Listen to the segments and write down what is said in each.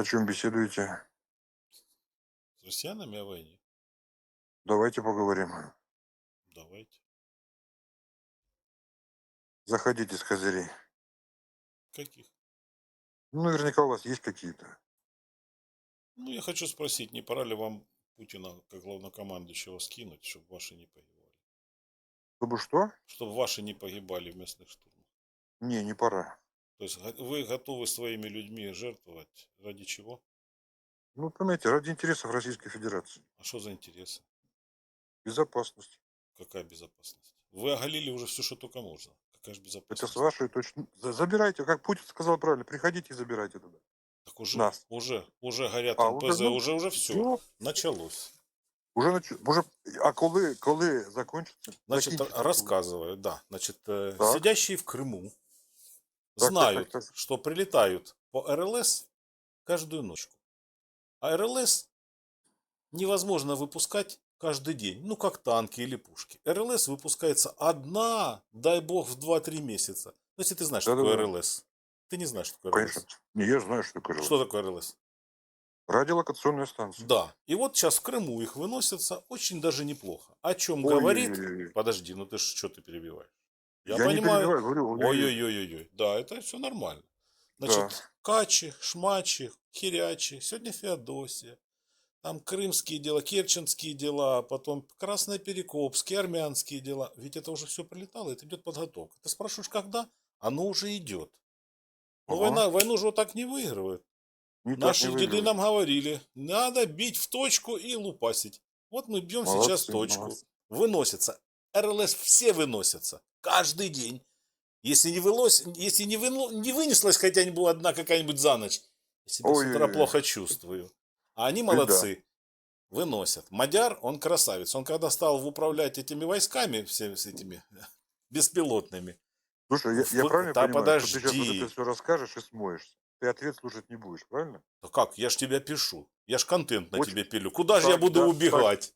О чем беседуете? С россиянами о войне. Давайте поговорим. Давайте. Заходите с козырей. Каких? Ну, наверняка у вас есть какие-то. Ну, я хочу спросить, не пора ли вам Путина как главнокомандующего скинуть, чтобы ваши не погибали? Чтобы что? Чтобы ваши не погибали в местных штурмах. Не, не пора. То есть вы готовы своими людьми жертвовать ради чего? Ну, понимаете, ради интересов Российской Федерации. А что за интересы? Безопасность. Какая безопасность? Вы оголили уже все, что только можно. Какая же Это безопасность? с вашей точно... За- Забирайте, как Путин сказал правильно, приходите и забирайте туда. Так уже, нас. уже, уже горят А, НПЗ, уже, ну, уже, уже все. Ну, Началось. уже, нач... уже... А коли, коли закончится? Значит, Закінчиться рассказываю, да. Значит, э, Так. сидящие в Крыму знают, что прилетают по РЛС каждую ночку. А РЛС невозможно выпускать каждый день, ну как танки или пушки. РЛС выпускается одна, дай бог, в 2-3 месяца. Ну, если ты знаешь, что такое Да-да-да. РЛС. Ты не знаешь, что такое Конечно. РЛС. Не, я знаю, что такое. Что такое РЛС? Радиолокационная станция. Да. И вот сейчас в Крыму их выносятся очень даже неплохо. О чем Ой, говорит... Подожди, ну ты что ты перебиваешь? Я, не перебиваю, говорю. ой, ой, ой. Ой-ой-ой-ой. Да, это все нормально. Значит, Качи, Шмачи, Хирячи, сегодня Феодосия. Там крымские дела, керченские дела, потом Красноперекопские, армянские дела. Ведь это уже все прилетало, это идет подготовка. Ты спрашиваешь, когда? Оно уже идет. Но Ага. война, войну же вот так не выигрывают. Не Наши не деды нам говорили, надо бить в точку и лупасить. Вот мы бьем сейчас Молодцы, точку. молодцы. Выносятся. РЛС все выносятся. Каждый день. Если не, вылось, если не, выну- не вынеслась хотя-нибудь одна какая-нибудь за ночь, я себя с утра плохо чувствую. А они Беда. молодцы. Выносят. Мадяр, он красавец. Он когда стал управлять этими войсками, всеми с этими беспилотными, Слушай, я, я правильно да понимаю, что ты сейчас вот подожди. это все расскажешь и смоешься? Ты ответ слушать не будешь, правильно? да как, я ж тебя пишу. Я ж контент на Очень- тебе пилю. Куда же я буду да, убегать?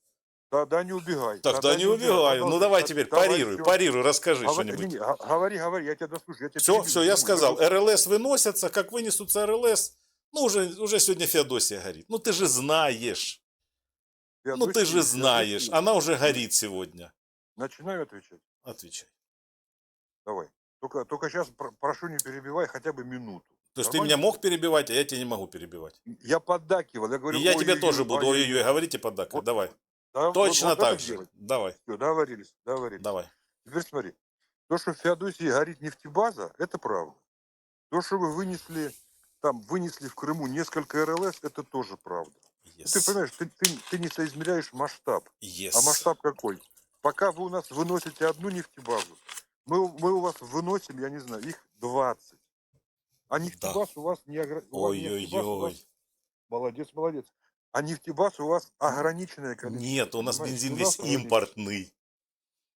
Тогда не убегай. Тогда не убегаю. Ну давай теперь, парируй, парируй, расскажи что-нибудь. говори, говори, я тебя дослушаю. я тебя Все, перебью, все, я сказал. РЛС выносятся, как вынесутся РЛС. Ну, уже, уже сегодня Феодосия горит. Ну, ты же знаешь. Я Ну, ты же знаешь. Она уже горит сегодня. Начинаю отвечать. Отвечай. Давай. Только, только сейчас прошу не перебивай хотя бы минуту. То есть ты Нормально? меня мог перебивать, а я тебя не могу перебивать. Я поддакивал, я говорю. И я тебе тоже буду ой-ой-ой. ой-ой, говорите поддакивать. Вот Давай. Да, вот- Точно вот так это же. делать. Давай, Всё, договорились, договорились. давай. Теперь смотри. То, что в Феодосии горит нефтебаза, это правда. То, что вы вынесли, там, вынесли в Крыму несколько РЛС, это тоже правда. Ну, Ты Yes. понимаешь, ты, ты, ты не соизмеряешь масштаб. Yes. А масштаб какой? Пока вы у нас выносите одну нефтебазу, мы, мы у вас выносим, я не знаю, их 20. А нефтебаз у вас не. Ой-ой-ой. Молодец, молодец. А нефтебаз у вас ограниченное количество. Нет, у нас бензин У весь нас ограниченное. импортный.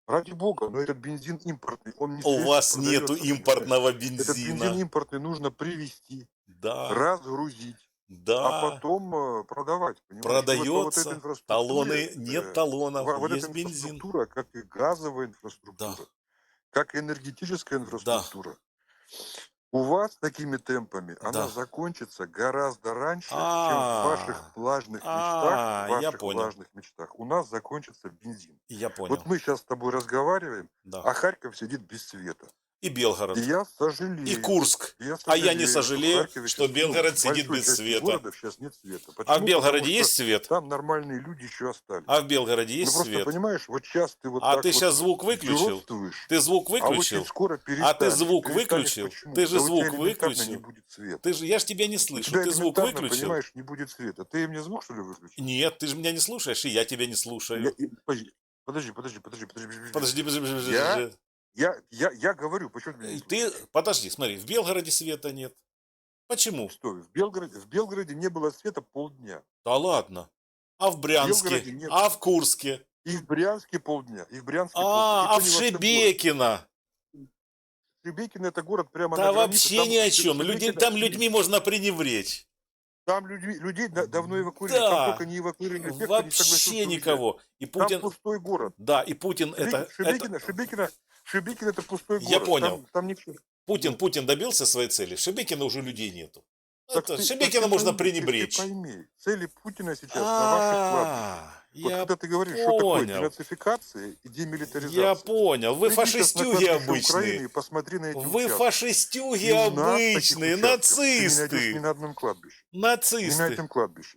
Ради бога, но этот бензин импортный. Он не У вас продается, нету импортного Этот бензин бензина. импортный нужно привезти, Да, разгрузить, а да. потом э, продавать. понимаешь? И вот вот Продается. Талоны, нет э, талонов, во- вот есть эта бензин. инфраструктура, как и газовая инфраструктура, Да. как и энергетическая инфраструктура. У вас такими темпами Да. она закончится гораздо раньше, чем А, в ваших влажных а, мечтах. В я ваших понял. влажных мечтах. У нас закончится бензин. Я понял. Вот мы сейчас с тобой разговариваем, Да. а Харьков сидит без света. И Белгород. И я сожалею. И Курск. я А я не сожалею, что щас, Белгород сидит без света. сейчас нет света. А в? Белгороде Потому есть что свет? Там нормальные люди еще остались. А в Белгороде ну есть просто свет? понимаешь, вот сейчас ты вот А так ты вот сейчас звук выключил? Ты звук а выключил? очень скоро А ты звук выключил? почему? Ты же Да звук выключил? не будет света. Ты же, я ж тебя не слышу. Ты звук выключил? понимаешь, не будет света. Ты мне звук, что ли, выключил? Нет, ты же меня не слушаешь, и я тебя не Я- слушаю. и- Подожди, подожди, подожди, подожди, подожди. Подожди, подожди, подожди. Я? подожди. Я, я, я говорю, почему ты меня не Ты, подожди, смотри, в Белгороде света нет. Почему? Стой, в Белгороде, в Белгороде не было света полдня. Да ладно. А в Брянске? Белгороде нет. А в Курске? И в Брянске полдня. И в Брянске А, а полдня. в И то не во всем городе. Шебекино? Шебекино это город прямо Да на границе. вообще там ни о чем. Людей, Шебекино- там людьми можно пренебречь. Там людьми, людей да- давно эвакуировали. Да. Там только не эвакуировали тех, кто не согласился Вообще уезжать. никого. И Там Путин, пустой город. да, и Путин это, Шебекино, это, Шебекино, Шебекино, Шебекино это пустой город. Я понял. Там, там ничего. Путин, Путин добился своей цели. В Шебекино уже людей нету. Так Это ты- Шебекина так ты можно пойми, пренебречь. Ты пойми, цели Путина сейчас на ваших. А, Вот я когда ты говоришь, что такое понял. денацификация и демилитаризация. Я понял. Вы на фашистюги Украины обычные. и посмотри на эти Вы участки. фашистюги И обычные, участков Ты не нацисты. на одном кладбище. Ни на Нацисты. этом кладбище.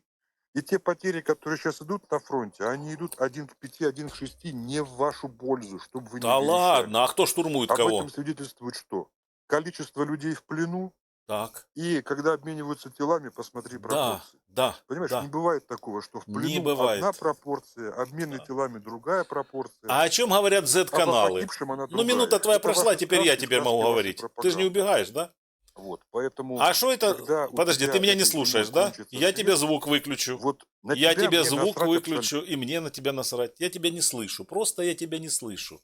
И те потери, которые сейчас идут на фронте, они идут один к пяти, один к шести не в вашу пользу, чтобы вы не Да ладно, а кто штурмует Об кого? этом свидетельствует что? Количество людей в плену, Так, и когда обмениваются телами, посмотри да, пропорции. да, Понимаешь, да. не бывает такого, что в Не плену бывает. одна пропорция, обмены Да. телами другая пропорция. А о чем говорят а Z-каналы? она Ну, минута твоя Это прошла, теперь я теперь сказки могу говорить. Ты же не убегаешь, да? Вот, поэтому... А что это? Подожди, ты меня не слушаешь, да? Я тебе звук выключу. Вот Я тебе звук выключу, и мне на тебя насрать. Я тебя не слышу. Просто я тебя не слышу.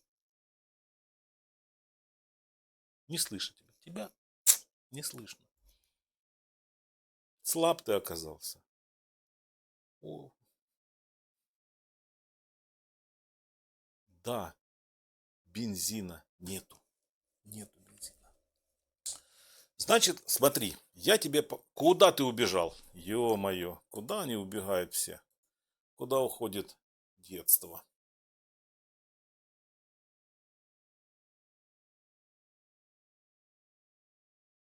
Не слышу тебя. Тебя не слышно. Слаб ты оказался. О. Да, бензина нету. Нету. Значит, смотри, я тебе... Куда ты убежал? Ё-моё, куда они убегают все? Куда уходит детство?